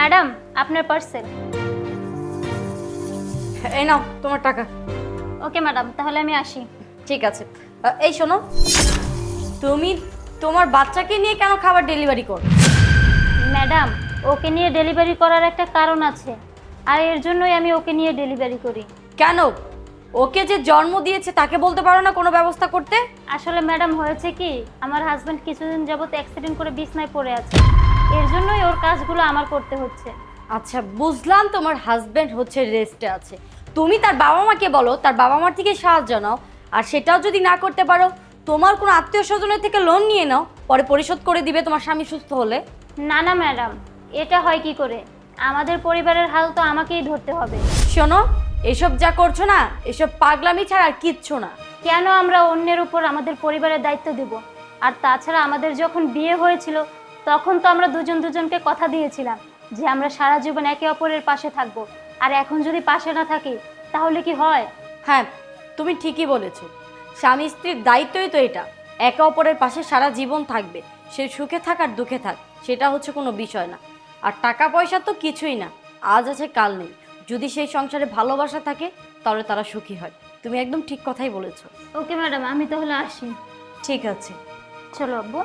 Madam আপনার parcel. এই নাও তোমার টাকা। ওকে ম্যাডাম তাহলে আমি আসি। ঠিক আছে। আহ, এই শোনো তুমি তোমার বাচ্চাকে নিয়ে কেন খাবার ডেলিভারি করো? ম্যাডাম ওকে নিয়ে ডেলিভারি করার একটা কারণ আছে। আর এর জন্যই আমি ওকে নিয়ে ডেলিভারি করি। কেন? ওকে যে জন্ম দিয়েছে তাকে বলতে পারো না কোনো ব্যবস্থা করতে? আসলে ম্যাডাম হয়েছে কি আমার হাজব্যান্ড কিছুদিন যাবত অ্যাক্সিডেন্ট করে বিছনায় পড়ে আছে। এর জন্যই ওর কাজগুলো আমার করতে হচ্ছে। আচ্ছা বুঝলাম তোমার হাজবেন্ড হচ্ছে রেস্টে আছে। তুমি তার বাবা মাকে বলো তার বাবা মার থেকে সাহায্য নাও। আর সেটাও যদি না করতে পারো তোমার কোনো আত্মীয় স্বজনের থেকে লোন নিয়ে নাও পরে পরিশোধ করে দিবে তোমার স্বামী সুস্থ হলে। না না ম্যাডাম এটা হয় কি করে? আমাদের পরিবারের হাল তো আমাকেই ধরতে হবে। শোনো এসব যা করছ না এসব পাগলামি ছাড়া আর কিচ্ছু না। কেন আমরা অন্যের উপর আমাদের পরিবারের দায়িত্ব দেব? আর তাছাড়া আমাদের যখন বিয়ে হয়েছিল তখন তো আমরা দুজন দুজনকে কথা দিয়েছিলাম যে আমরা সারা জীবন একে অপরের পাশে থাকব। আর এখন যদি পাশে না থাকি তাহলে কি হয়? হ্যাঁ তুমি ঠিকই বলেছ। স্বামী স্ত্রীর দায়িত্বই তো এটা। একে অপরের পাশে সারা জীবন থাকবে। সে সুখে থাক আর দুঃখে থাক সেটা হচ্ছে কোনো বিষয় না। আর টাকা পয়সা তো কিছুই না। আজ আছে কাল নেই। যদি সেই সংসারে ভালোবাসা থাকে তাহলে তারা সুখী হয়। তুমি একদম ঠিক কথাই বলেছ। ওকে ম্যাডাম আমি তাহলে আসি। ঠিক আছে। চলো আব্বু।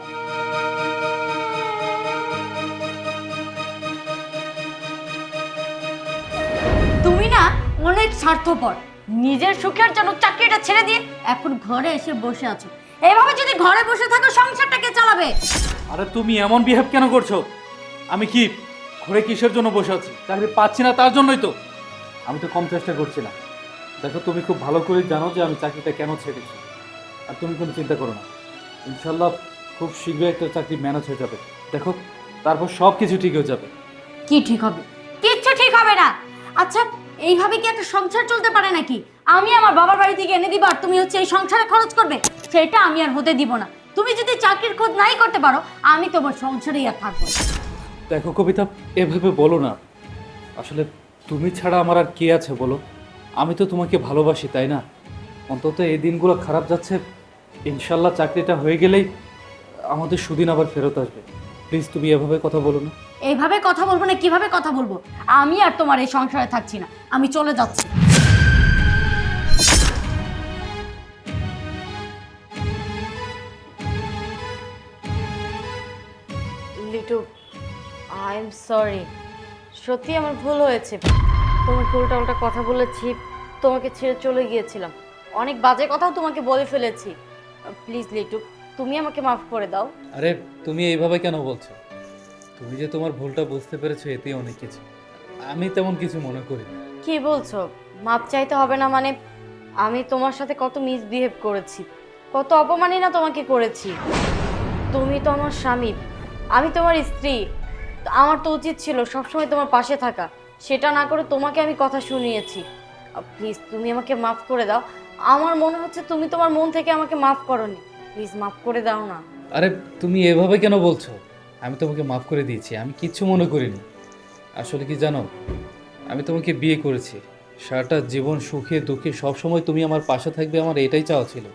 অনেক স্বার্থপর। নিজের সুখের জন্য চাকরিটা ছেড়ে দিয়ে এখন ঘরে এসে বসে আছো। এইভাবে যদি ঘরে বসে থাকো সংসারটা কে চালাবে? আরে তুমি এমন বিহেভ কেন করছ? আমি কি ঘরে কিসের জন্য বসে আছি? চাকরি পাচ্ছি না তার জন্যই তো। আমি তো কম চেষ্টা করছি না। দেখো তুমি খুব ভালো করে জানো যে আমি চাকরিটা কেন ছেড়েছি। আর তুমি কোনো চিন্তা করো না। ইনশাল্লাহ খুব শীঘ্রই একটা চাকরি ম্যানেজ হয়ে যাবে। দেখো তারপর সব কিছু ঠিক হয়ে যাবে। কি ঠিক হবে? কিচ্ছু ঠিক হবে না। আচ্ছা এইভাবে কি একটা সংসার চলতে পারে নাকি? আমি আমার বাবার বাড়ি থেকে এনে দিব আর তুমি হচ্ছে এই সংসারে খরচ করবে? সেটা আমি আর হতে দিব না। তুমি যদি চাকরির খোঁজ নাই করতে পারো, আমি তোমার সংসারেই আর থাকব না। দেখো কবিতা, এভাবে বলো না। আসলে তুমি ছাড়া আমার আর কে আছে বলো? আমি তো তোমাকে ভালোবাসি, তাই না? অন্তত এই দিনগুলো খারাপ যাচ্ছে ইনশাল্লাহ চাকরিটা হয়ে গেলেই আমাদের সুদিন আবার ফেরত আসবে। প্লিজ তুমি এভাবে কথা বলো না। এইভাবে কথা বলব না কীভাবে কথা বলব? আমি আর তোমার এই সংসারে থাকছি না। আমি চলে যাচ্ছি। লিটু আই এম সরি সত্যি আমার ভুল হয়েছে। তোমাকে উল্টা উল্টা কথা বলেছি তোমাকে ছেড়ে চলে গিয়েছিলাম। অনেক বাজে কথাও তোমাকে বলে ফেলেছি। প্লিজ লিটু তুমি আমাকে মাফ করে দাও। আরে তুমি এইভাবে কেন বলছো? তুমি যে তোমার ভুলটা বুঝতে পেরেছ এতেই অনেক কিছু। আমি তেমন কিছু মনে করি না। কি বলছো? মাপ চাইতে হবে না মানে আমি তোমার সাথে কত মিসবিহেভ করেছি কত অপমানই না তোমাকে করেছি। তুমি তো আমার স্বামী আমি তোমার স্ত্রী। তো আমার তো উচিত ছিল সবসময় তোমার পাশে থাকা। সেটা না করে তোমাকে আমি কথা শুনিয়েছি। প্লিজ তুমি আমাকে মাফ করে দাও। আমার মনে হচ্ছে তুমি তোমার মন থেকে আমাকে মাফ করনি। প্লিজ মাফ করে দাও না। আরে তুমি এভাবে কেন বলছো? আমি তোমাকে মাফ করে দিয়েছি, আমি কিচ্ছু মনে করিনি। আসলে কি জানো, আমি তোমাকে বিয়ে করেছি। সারাটা জীবন সুখে দুঃখে সবসময় তুমি আমার পাশে থাকবে আমার এটাই চাওয়া ছিল।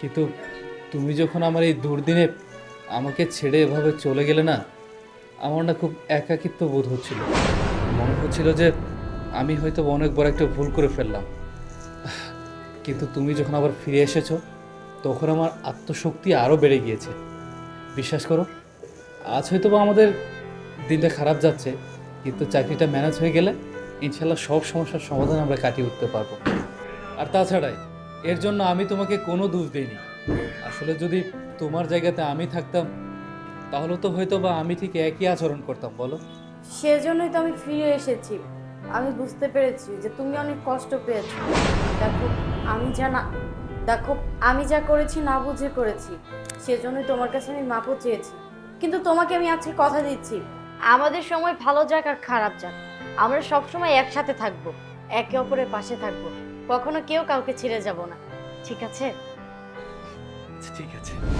কিন্তু তুমি যখন আমার এই দুর্দিনে আমাকে ছেড়ে এভাবে চলে গেলে না, আমার না খুব একাকিত্ব বোধ হচ্ছিল। মনে হচ্ছিল যে আমি হয়তো অনেক বড় একটা ভুল করে ফেললাম। কিন্তু তুমি যখন আবার ফিরে এসেছ, তখন আমার আত্মশক্তি আরও বেড়ে গিয়েছে। বিশ্বাস করো আজ হয়তো বা আমাদের দিনটা খারাপ যাচ্ছে, কিন্তু চাকরিটা ম্যানেজ হয়ে গেলে ইনশাল্লাহ সব সমস্যার সমাধান আমরা কাটিয়ে উঠতে পারব। আর তাছাড়াই, এর জন্য আমি তোমাকে কোনো দোষ দিইনি। আসলে যদি তোমার জায়গাতে আমি থাকতাম, তাহলে তো হয়তো বা আমি ঠিক একই আচরণ করতাম, বলো। সেজন্যই তো আমি ফিরে এসেছি। আমি বুঝতে পেরেছি যে তুমি অনেক কষ্ট পেয়েছ। দেখো, আমি যা না, দেখো, আমি যা করেছি না বুঝে করেছি, সেজন্যই তোমার কাছে আমি মাপও চেয়েছি। কিন্তু তোমাকে আমি আজকে কথা দিচ্ছি। আমাদের সময় ভালো যাক আর খারাপ যাক। আমরা সব সময় একসাথে থাকব, একে অপরের পাশে থাকব। কখনো কেউ কাউকে ছেড়ে যাব না। ঠিক আছে? ঠিক আছে।